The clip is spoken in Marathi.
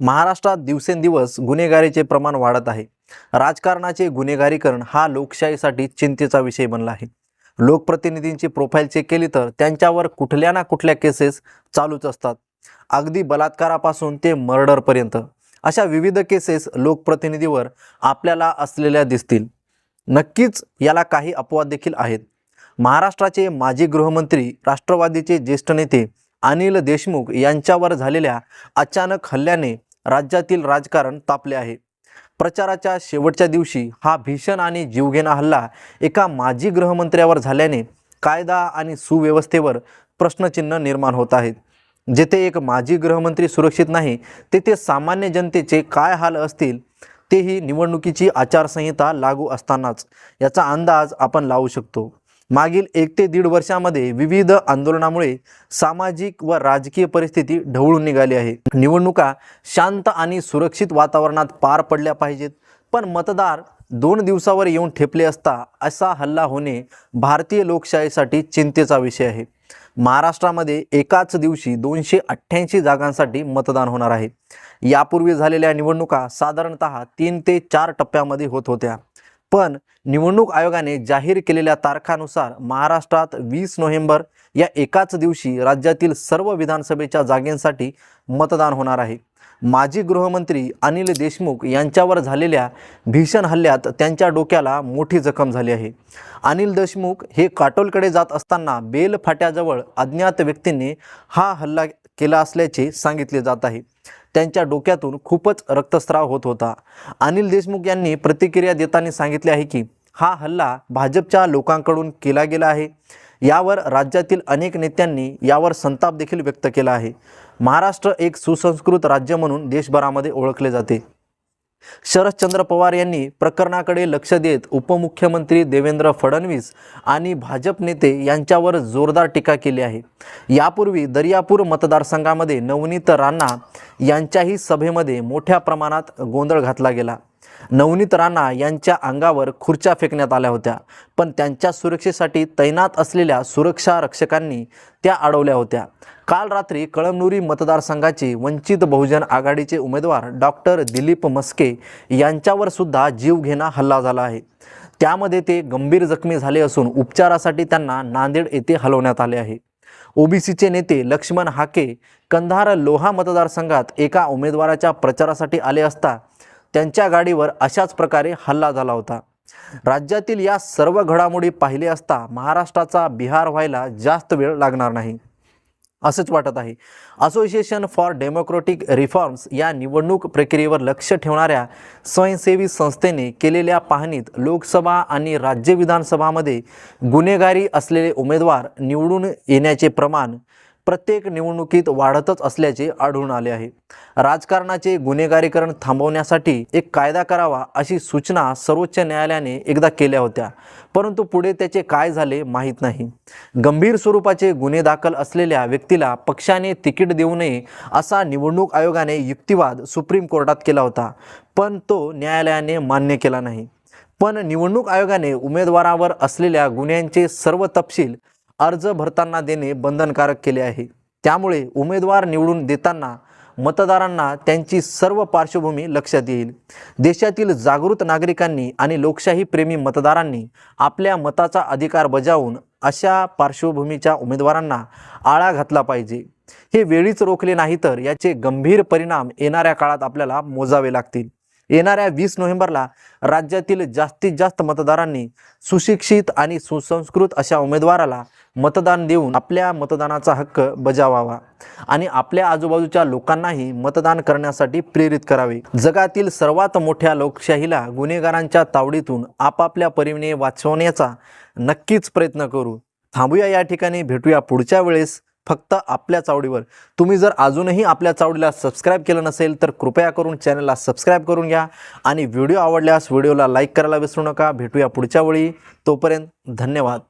महाराष्ट्रात दिवसेंदिवस गुन्हेगारीचे प्रमाण वाढत आहे. राजकारणाचे गुन्हेगारीकरण हा लोकशाहीसाठी चिंतेचा विषय बनला आहे. लोकप्रतिनिधींची प्रोफाईल चेक केली तर त्यांच्यावर कुठल्या ना कुठल्या केसेस चालूच असतात. अगदी बलात्कारापासून ते मर्डरपर्यंत अशा विविध केसेस लोकप्रतिनिधीवर आपल्याला असलेल्या दिसतील. नक्कीच याला काही अपवाद देखील आहेत. महाराष्ट्राचे माजी गृहमंत्री राष्ट्रवादीचे ज्येष्ठ नेते अनिल देशमुख यांच्यावर झालेल्या अचानक हल्ल्याने राज्यातील राजकारण तापले आहे. प्रचाराच्या शेवटच्या दिवशी हा भीषण आणि जीवघेणा हल्ला एका माजी गृहमंत्र्यावर झाल्याने कायदा आणि सुव्यवस्थेवर प्रश्नचिन्ह निर्माण होत आहेत. जेथे एक माजी गृहमंत्री सुरक्षित नाही तेथे सामान्य जनतेचे काय हाल असतील तेही निवडणुकीची आचारसंहिता लागू असतानाच याचा अंदाज आपण लावू शकतो. मागील एक ते दीड वर्षामध्ये विविध आंदोलनामुळे सामाजिक व राजकीय परिस्थिती ढवळून निघाली आहे. निवडणुका शांत आणि सुरक्षित वातावरणात पार पडल्या पाहिजेत. पण मतदार दोन दिवसावर येऊन ठेपले असता असा हल्ला होणे भारतीय लोकशाहीसाठी चिंतेचा विषय आहे. महाराष्ट्रामध्ये एकाच दिवशी दोनशे अठ्ठ्याऐंशी जागांसाठी मतदान होणार आहे. यापूर्वी झालेल्या निवडणुका साधारणत तीन ते चार टप्प्यामध्ये होत होत्या. पण निवडणूक आयोगाने जाहीर केलेल्या तारखानुसार महाराष्ट्रात वीस नोव्हेंबर या एकाच दिवशी राज्यातील सर्व विधानसभेच्या जागेंसाठी मतदान होणार आहे. माजी गृहमंत्री अनिल देशमुख यांच्यावर झालेल्या भीषण हल्ल्यात त्यांच्या डोक्याला मोठी जखम झाली आहे. अनिल देशमुख हे काटोलकडे जात असताना बेल फाट्याजवळ अज्ञात व्यक्तींनी हा हल्ला केला असल्याचे सांगितले जात आहे. त्यांच्या डोक्यातून खूपच रक्तस्राव होत होता. अनिल देशमुख यांनी प्रतिक्रिया देताना सांगितले आहे की हा हल्ला भाजपच्या लोकांकडून केला गेला आहे. यावर राज्यातील अनेक नेत्यांनी यावर संताप देखील व्यक्त केला आहे. महाराष्ट्र एक सुसंस्कृत राज्य म्हणून देशभरामध्ये ओळखले जाते. शरदचंद्र पवार यांनी प्रकरणाकडे लक्ष देत उपमुख्यमंत्री देवेंद्र फडणवीस आणि भाजप नेते यांच्यावर जोरदार टीका केली आहे. यापूर्वी दर्यापूर मतदारसंघामध्ये नवनीत राणा यांच्याही सभेमध्ये मोठ्या प्रमाणात गोंधळ घातला गेला. नवनीत राणा यांच्या अंगावर खुर्च्या फेकण्यात आल्या होत्या पण त्यांच्या सुरक्षेसाठी तैनात असलेल्या सुरक्षा रक्षकांनी त्या अडवल्या होत्या. काल रात्री कळमनुरी मतदारसंघाचे वंचित बहुजन आघाडीचे उमेदवार डॉक्टर दिलीप मस्के यांच्यावर सुद्धा जीवघेणा हल्ला झाला आहे. त्यामध्ये ते गंभीर जखमी झाले असून उपचारासाठी त्यांना नांदेड येथे हलवण्यात आले आहे. ओबीसीचे नेते लक्ष्मण हाके कंधार लोहा मतदारसंघात एका उमेदवाराच्या प्रचारासाठी आले असता त्यांच्या गाडीवर अशाच प्रकारे हल्ला झाला होता. राज्यातील या सर्व घडामोडी पाहिले असता महाराष्ट्राचा बिहार व्हायला जास्त वेळ लागणार नाही. असंच वाटत आहे. असोसिएशन फॉर डेमोक्रेटिक रिफॉर्म्स या निवडणूक प्रक्रियेवर लक्ष ठेवणाऱ्या स्वयंसेवी संस्थेने केलेल्या पाहणीत लोकसभा आणि राज्य विधानसभामध्ये गुन्हेगारी असलेले उमेदवार निवडून येण्याचे प्रमाण प्रत्येक निवडणुकीत वाढतच असल्याचे आढळून आले आहे. राजकारणाचे गुन्हेगारीकरण थांबवण्यासाठी एक कायदा करावा अशी सूचना सर्वोच्च न्यायालयाने एकदा केल्या होत्या. परंतु पुढे त्याचे काय झाले माहीत नाही. गंभीर स्वरूपाचे गुन्हे दाखल असलेल्या व्यक्तीला पक्षाने तिकीट देऊ नये असा निवडणूक आयोगाने युक्तिवाद सुप्रीम कोर्टात केला होता पण तो न्यायालयाने मान्य केला नाही. पण निवडणूक आयोगाने उमेदवारावर असलेल्या गुन्ह्यांचे सर्व तपशील अर्ज भरताना देणे बंधनकारक केले आहे. त्यामुळे उमेदवार निवडून देताना मतदारांना त्यांची सर्व पार्श्वभूमी लक्षात येईल. देशातील जागृत नागरिकांनी आणि लोकशाही प्रेमी मतदारांनी आपल्या मताचा अधिकार बजावून अशा पार्श्वभूमीच्या उमेदवारांना आळा घातला पाहिजे. हे वेळीच रोखले नाही तर याचे गंभीर परिणाम येणाऱ्या काळात आपल्याला मोजावे लागतील. येणाऱ्या वीस नोव्हेंबरला राज्यातील जास्तीत जास्त मतदारांनी सुशिक्षित आणि सुसंस्कृत अशा उमेदवाराला मतदान देऊन आपल्या मतदानाचा हक्क बजावावा आणि आपल्या आजूबाजूच्या लोकांनाही मतदान करण्यासाठी प्रेरित करावे. जगातील सर्वात मोठ्या लोकशाहीला गुन्हेगारांच्या तावडीतून आपापल्या परीने वाचवण्याचा नक्कीच प्रयत्न करू. थांबूया या ठिकाणी भेटूया पुढच्या वेळेस. फक्त आपल्या चावडीवर. तुम्ही जर अजूनही आपल्या चावडीला सबस्क्राईब केलं नसेल तर कृपया करून चॅनलला सबस्क्राईब करून घ्या आणि व्हिडिओ आवडल्यास व्हिडिओला लाईक करायला विसरू नका. भेटूया पुढच्या वेळी. तोपर्यंत धन्यवाद.